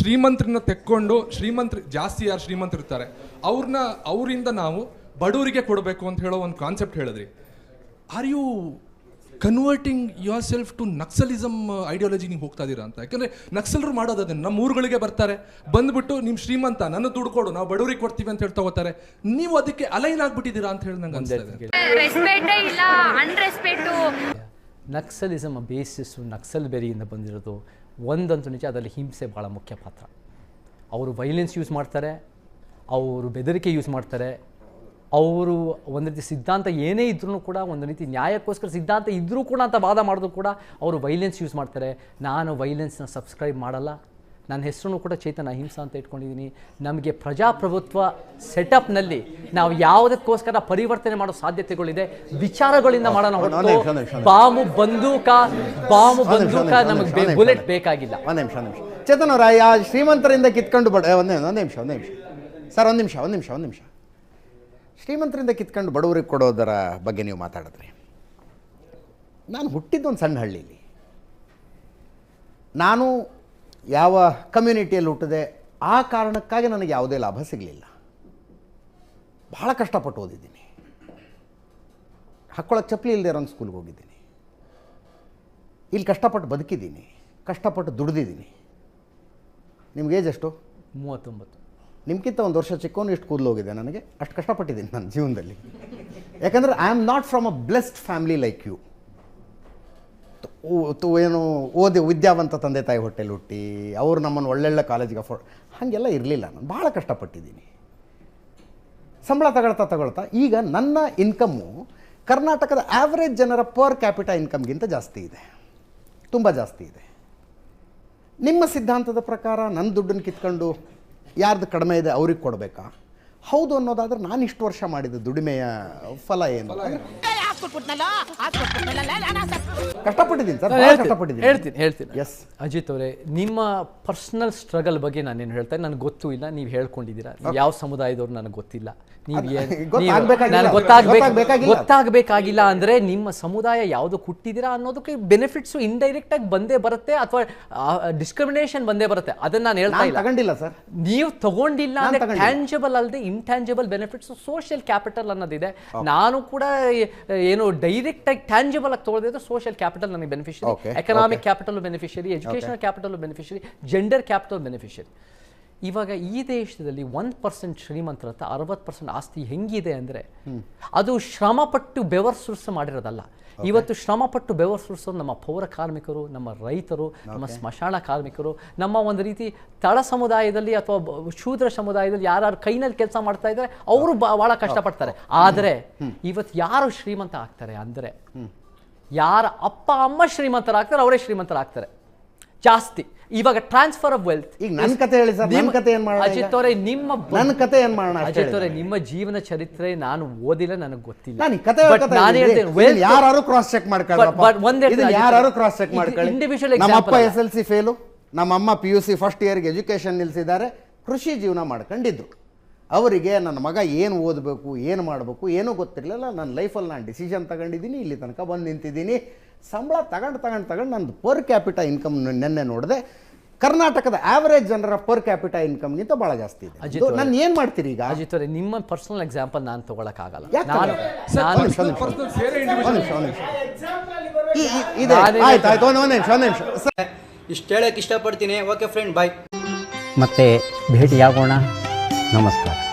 ಶ್ರೀಮಂತರನ್ನ ತೆಕ್ಕೊಂಡು ಶ್ರೀಮಂತ್ರ ಜಾಸ್ತಿ ಯಾರು ಶ್ರೀಮಂತ್ರು ಇರ್ತಾರೆ ಅವ್ರನ್ನ ಅವರಿಂದ ನಾವು ಬಡವರಿಗೆ ಕೊಡಬೇಕು ಅಂತ ಹೇಳೋ ಒಂದು ಕಾನ್ಸೆಪ್ಟ್ ಹೇಳಿದ್ರಿ. Are you converting yourself to naxalism ideology ನೀವು ಹೋಗ್ತಾ ಇದ್ದೀರಾ ಅಂತ? ಯಾಕಂದರೆ ನಕ್ಸಲರು ಮಾಡೋದು ಅದನ್ನು ನಮ್ಮ ಊರುಗಳಿಗೆ ಬರ್ತಾರೆ ಬಂದ್ಬಿಟ್ಟು ನಿಮ್ಮ ಶ್ರೀಮಂತ ನನ್ನ ದುಡ್ಡು ಕೊಡು ನಾವು ಬಡವರಿಗೆ ಕೊಡ್ತೀವಿ ಅಂತ ಹೇಳಿ ತಗೋತಾರೆ ನೀವು ಅದಕ್ಕೆ ಅಲೈನ್ ಆಗ್ಬಿಟ್ಟಿದ್ದೀರಾ ಅಂತ ಹೇಳಿ ನಂಗೆ ಅನ್ಸ್ತಾ ಇದೆ. ರೆಸ್ಪೆಕ್ಟೇ ಇಲ್ಲ ಅನ್ರೆಸ್ಪೆಕ್ಟು ನಕ್ಸಲಿಸಮ್ ಬೇಸಿಸ್ ನಕ್ಸಲ್ ಬೆರಿಯಿಂದ ಬಂದಿರೋದು. ಒಂದಂತೂ ನಿಜ, ಅದರಲ್ಲಿ ಹಿಂಸೆ ಭಾಳ ಮುಖ್ಯ ಪಾತ್ರ. ಅವರು ವೈಲೆನ್ಸ್ ಯೂಸ್ ಮಾಡ್ತಾರೆ, ಅವರು ಬೆದರಿಕೆ ಯೂಸ್ ಮಾಡ್ತಾರೆ. ಅವರು ಒಂದು ರೀತಿ ಸಿದ್ಧಾಂತ ಏನೇ ಇದ್ರೂ ಕೂಡ, ಒಂದು ರೀತಿ ನ್ಯಾಯಕ್ಕೋಸ್ಕರ ಸಿದ್ಧಾಂತ ಇದ್ದರೂ ಕೂಡ ಅಂತ ವಾದ ಮಾಡಿದ್ರು ಕೂಡ, ಅವರು ವೈಲೆನ್ಸ್ ಯೂಸ್ ಮಾಡ್ತಾರೆ. ನಾನು ವೈಲೆನ್ಸ್ನ ಸಬ್ಸ್ಕ್ರೈಬ್ ಮಾಡಲ್ಲ. ನನ್ನ ಹೆಸರು ಕೂಡ ಚೇತನ ಅಹಿಂಸಾ ಅಂತ ಇಟ್ಕೊಂಡಿದ್ದೀನಿ. ನಮಗೆ ಪ್ರಜಾಪ್ರಭುತ್ವ ಸೆಟಪ್ನಲ್ಲಿ ನಾವು ಯಾವುದಕ್ಕೋಸ್ಕರ ಪರಿವರ್ತನೆ ಮಾಡೋ ಸಾಧ್ಯತೆಗಳಿದೆ. ವಿಚಾರಗಳಿಂದ ಮಾಡೋಣ ಬಾಮು ಬಾಂಬು ಬಂದೂಕ ಬಾಮು ಬಂದೂಕ ನಮಗೆ ಬುಲೆಟ್ ಬೇಕಾಗಿಲ್ಲ. ಒಂದು ನಿಮಿಷ ನಿಮಿಷ. ಚೇತನ್ ಅವರ ಆ ಶ್ರೀಮಂತರಿಂದ ಕಿತ್ಕೊಂಡು ಬಡ ಒಂದೇ ಒಂದು ನಿಮಿಷ ಒಂದು ನಿಮಿಷ. ಸರ್ ಒಂದು ನಿಮಿಷ ಒಂದು ನಿಮಿಷ ಒಂದು ನಿಮಿಷ. ಶ್ರೀಮಂತರಿಂದ ಕಿತ್ಕೊಂಡು ಬಡವರಿಗೆ ಕೊಡೋದರ ಬಗ್ಗೆ ನೀವು ಮಾತಾಡಿದ್ರಿ. ನಾನು ಹುಟ್ಟಿದ್ದು ಒಂದು ಸಣ್ಣ ಹಳ್ಳಿಲಿ. ನಾನು ಯಾವ ಕಮ್ಯುನಿಟಿಯಲ್ಲಿ ಹುಟ್ಟಿದೆ ಆ ಕಾರಣಕ್ಕಾಗಿ ನನಗೆ ಯಾವುದೇ ಲಾಭ ಸಿಗಲಿಲ್ಲ. ಭಾಳ ಕಷ್ಟಪಟ್ಟು ಓದಿದ್ದೀನಿ. ಹಾಕ್ಕೊಳಕ್ಕೆ ಚಪ್ಪಲಿ ಇಲ್ಲದೆ ಇರೋ ಸ್ಕೂಲ್ಗೆ ಹೋಗಿದ್ದೀನಿ. ಇಲ್ಲಿ ಕಷ್ಟಪಟ್ಟು ಬದುಕಿದ್ದೀನಿ ಕಷ್ಟಪಟ್ಟು ದುಡಿದಿದ್ದೀನಿ. ನಿಮ್ಗೆ ಏಜ್ ಎಷ್ಟು? ಮೂವತ್ತೊಂಬತ್ತು. ನಿಮ್ಗಿಂತ ಒಂದು ವರ್ಷ ಚಿಕ್ಕವನು ಇಷ್ಟು ಕೂದಲು ಹೋಗಿದೆ ನನಗೆ. ಅಷ್ಟು ಕಷ್ಟಪಟ್ಟಿದ್ದೀನಿ ನನ್ನ ಜೀವನದಲ್ಲಿ. ಯಾಕಂದರೆ I am not from a blessed family like you ಏನು, ಓದಿ ವಿದ್ಯಾವಂತ ತಂದೆ ತಾಯಿ ಹೊಟ್ಟೆಲಿ ಹುಟ್ಟಿ, ಅವರು ನಮ್ಮನ್ನು ಒಳ್ಳೊಳ್ಳೆ ಕಾಲೇಜಿಗೆ ಅಫೋರ್ಡ್, ಹಾಗೆಲ್ಲ ಇರಲಿಲ್ಲ ನಾನು. ಭಾಳ ಕಷ್ಟಪಟ್ಟಿದ್ದೀನಿ. ಸಂಬಳ ತಗೊಳ್ತಾ ತಗೊಳ್ತಾ, ಈಗ ನನ್ನ ಇನ್ಕಮ್ಮು ಕರ್ನಾಟಕದ ಆವ್ರೇಜ್ ಜನರ ಪರ್ ಕ್ಯಾಪಿಟಾ ಇನ್ಕಮ್ಗಿಂತ ಜಾಸ್ತಿ ಇದೆ. ತುಂಬ ಜಾಸ್ತಿ ಇದೆ. ನಿಮ್ಮ ಸಿದ್ಧಾಂತದ ಪ್ರಕಾರ ನನ್ನ ದುಡ್ಡನ್ನು ಕಿತ್ಕೊಂಡು ಯಾರ್ದು ಕಡಿಮೆ ಇದೆ ಅವ್ರಿಗೆ ಕೊಡಬೇಕಾ? ಹೌದು ಅನ್ನೋದಾದ್ರೆ ನಾನು ಇಷ್ಟು ವರ್ಷ ಮಾಡಿದ ದುಡಿಮೆಯ ಫಲ ಏನು? ಕಷ್ಟಪಟ್ಟಿದ್ದೀನಿ ಸರ್ ಭಾಳ ಹೇಳ್ತೀನಿ, ಕಷ್ಟಪಟ್ಟಿದ್ದೀನಿ. ಹೇಳ್ತೀನಿ ಹೇಳ್ತೀನಿ. ಎಸ್ ಅಜಿತ್ ಅವರೇ ನಿಮ್ಮ ಪರ್ಸನಲ್ ಸ್ಟ್ರಗಲ್ ಬಗ್ಗೆ ನಾನೇನು ಹೇಳ್ತಾ ನನಗೆ ಗೊತ್ತು ಇಲ್ಲ ನೀವು ಹೇಳ್ಕೊಂಡಿದ್ದೀರಾ. ಯಾವ ಸಮುದಾಯದವ್ರು ನನಗೆ ಗೊತ್ತಿಲ್ಲ. ನೀವು ಗೊತ್ತಾಗ್ಬೇಕಾಗಿಲ್ಲ. ಅಂದರೆ ನಿಮ್ಮ ಸಮುದಾಯ ಯಾವುದು ಹುಟ್ಟಿದ್ದೀರಾ ಅನ್ನೋದಕ್ಕೆ ಬೆನಿಫಿಟ್ಸು ಇಂಡೈರೆಕ್ಟ್ ಆಗಿ ಬಂದೇ ಬರುತ್ತೆ ಅಥವಾ ಡಿಸ್ಕ್ರಿಮಿನೇಷನ್ ಬಂದೇ ಬರುತ್ತೆ. ಅದನ್ನ ನಾನು ಹೇಳ್ತಾ ನಾನು ಇಲ್ಲ. ತಗೊಂಡಿಲ್ಲ ಸರ್. ನೀವು ತಗೊಂಡಿಲ್ಲ ನಾನ್ ಅಂದ್ರೆ. ಟ್ಯಾಂಜಬಲ್ ಅಲ್ಲದೆ ಇಂಟ್ಯಾಂಜಬಲ್ ಬೆನಿಫಿಟ್ಸ್ ಸೋಷಿಯಲ್ ಕ್ಯಾಪಿಟಲ್ ಅನ್ನೋದಿದೆ. ನಾನು ಕೂಡ ಏನು ಡೈರೆಕ್ಟ್ ಆಗಿ ಟ್ಯಾಂಜಬಲ್ ಆಗಿ ತಗೊಳ್ದಿದ್ರೆ ಸೋಷಿಯಲ್ ಕ್ಯಾಪಿಟಲ್ ನನಗೆ beneficiary economic. Capital beneficiary educational capital beneficiary gender capital beneficiary ಇವಾಗ ಈ ದೇಶದಲ್ಲಿ ಒಂದು ಪರ್ಸೆಂಟ್ ಶ್ರೀಮಂತರ ಹತ್ರ ಅರವತ್ತು ಪರ್ಸೆಂಟ್ ಆಸ್ತಿ ಹೆಂಗಿದೆ ಅಂದರೆ ಅದು ಶ್ರಮಪಟ್ಟು ಬೆವರ್ ಸುರ್ಸ ಮಾಡಿರೋದಲ್ಲ. ಇವತ್ತು ಶ್ರಮಪಟ್ಟು ಬೆವರ್ ಸುರಿಸೋದು ನಮ್ಮ ಪೌರ ಕಾರ್ಮಿಕರು ನಮ್ಮ ರೈತರು ನಮ್ಮ ಸ್ಮಶಾನ ಕಾರ್ಮಿಕರು ನಮ್ಮ ಒಂದು ರೀತಿ ತಳ ಸಮುದಾಯದಲ್ಲಿ ಅಥವಾ ಶೂದ್ರ ಸಮುದಾಯದಲ್ಲಿ ಯಾರು ಕೈನಲ್ಲಿ ಕೆಲಸ ಮಾಡ್ತಾ ಇದ್ದಾರೆ ಅವರು ಬಹಳ ಕಷ್ಟಪಡ್ತಾರೆ. ಆದರೆ ಇವತ್ತು ಯಾರು ಶ್ರೀಮಂತ ಆಗ್ತಾರೆ ಅಂದರೆ ಯಾರ ಅಪ್ಪ ಅಮ್ಮ ಶ್ರೀಮಂತರಾಗ್ತಾರೆ ಅವರೇ ಶ್ರೀಮಂತರಾಗ್ತಾರೆ. ಜಾಸ್ತಿ. ಇವಾಗ ಟ್ರಾನ್ಸ್ಫರ್ ಆಫ್ ವೆಲ್ತ್ ಈಗ ನನ್ನ ಕತೆ ಹೇಳಿ ಸರ್ ನಿಮ್ಮ ಕತೆ ಏನು ಮಾಡೋಣ? ಅಜಿತ್ ಅವರೇ ನಿಮ್ಮ ನನ್ನ ಕತೆ ಏನು ಮಾಡೋಣ ಅಜಿತ್ ಅವರೇ ನಿಮ್ಮ ಜೀವನ ಚರಿತ್ರೆ ನಾನು ಓದಿಲ್ಲ ನನಗೆ ಗೊತ್ತಿಲ್ಲ. ನಾನು ಕತೆ ನಾನು ಹೇಳ್ತೀನಿ ವೆಲ್ ಯಾರು ಕ್ರಾಸ್ ಚೆಕ್ ಮಾಡ್ಕೊಳ್ಳಪ್ಪ ಒಂದೇ ಇದು ಯಾರು ಕ್ರಾಸ್ ಚೆಕ್ ಮಾಡ್ಕೊಳ್ಳಿ. ಎಕ್ಸಾಂಪಲ್ ನಮ್ಮ ಅಪ್ಪ. ಎಸ್ ಎಲ್ ಸಿ ಫೇಲು ನಮ್ಮ ಅಮ್ಮ ಪಿ ಯು ಸಿ ಫಸ್ಟ್ ಇಯರ್ಗೆ ಎಜುಕೇಷನ್ ನಿಲ್ಲಿಸಿದ್ದಾರೆ ಕೃಷಿ ಜೀವನ ಮಾಡ್ಕೊಂಡಿದ್ರು. ಅವರಿಗೆ ನನ್ನ ಮಗ ಏನು ಓದಬೇಕು ಏನು ಮಾಡಬೇಕು ಏನೂ ಗೊತ್ತಿರಲಿಲ್ಲ. ನನ್ನ ಲೈಫಲ್ಲಿ ನಾನು ಡಿಸಿಷನ್ ತಗೊಂಡಿದ್ದೀನಿ ಇಲ್ಲಿ ತನಕ ಬಂದು ನಿಂತಿದ್ದೀನಿ. ಸಂಬಳ ತಗೊಂಡು ತಗೊಂಡು ತಗೊಂಡು ನಂದು ಪರ್ ಕ್ಯಾಪಿಟ ಇನ್ಕಮ್ ನೆನ್ನೆ ನೋಡಿದೆ ಕರ್ನಾಟಕದ ಆವರೇಜ್ ಜನರ ಪರ್ ಕ್ಯಾಪಿಟ ಇನ್ಕಮ್ಗಿಂತ ಭಾಳ ಜಾಸ್ತಿ ಅಜಿತ್ ಇದೆ ನಾನು ಏನು ಮಾಡ್ತೀರಿ ಈಗ? ಅಜಿತ್ ಅವರೇ ನಿಮ್ಮ ಪರ್ಸನಲ್ ಎಕ್ಸಾಂಪಲ್ ನಾನು ತಗೊಳಕ್ಕಾಗಲ್ಲ. ಆಗಲ್ಲ? ನಾನು ಇದೆ. ಆಯ್ತು ಆಯ್ತು ಒಂದು ಒಂದು ನಿಮಿಷ ಒಂದು ನಿಮಿಷ. ಇಷ್ಟು ಹೇಳಕ್ಕೆ ಇಷ್ಟಪಡ್ತೀನಿ. ಓಕೆ ಫ್ರೆಂಡ್ ಬಾಯ್ ಮತ್ತೆ ಭೇಟಿಯಾಗೋಣ. नमस्कार।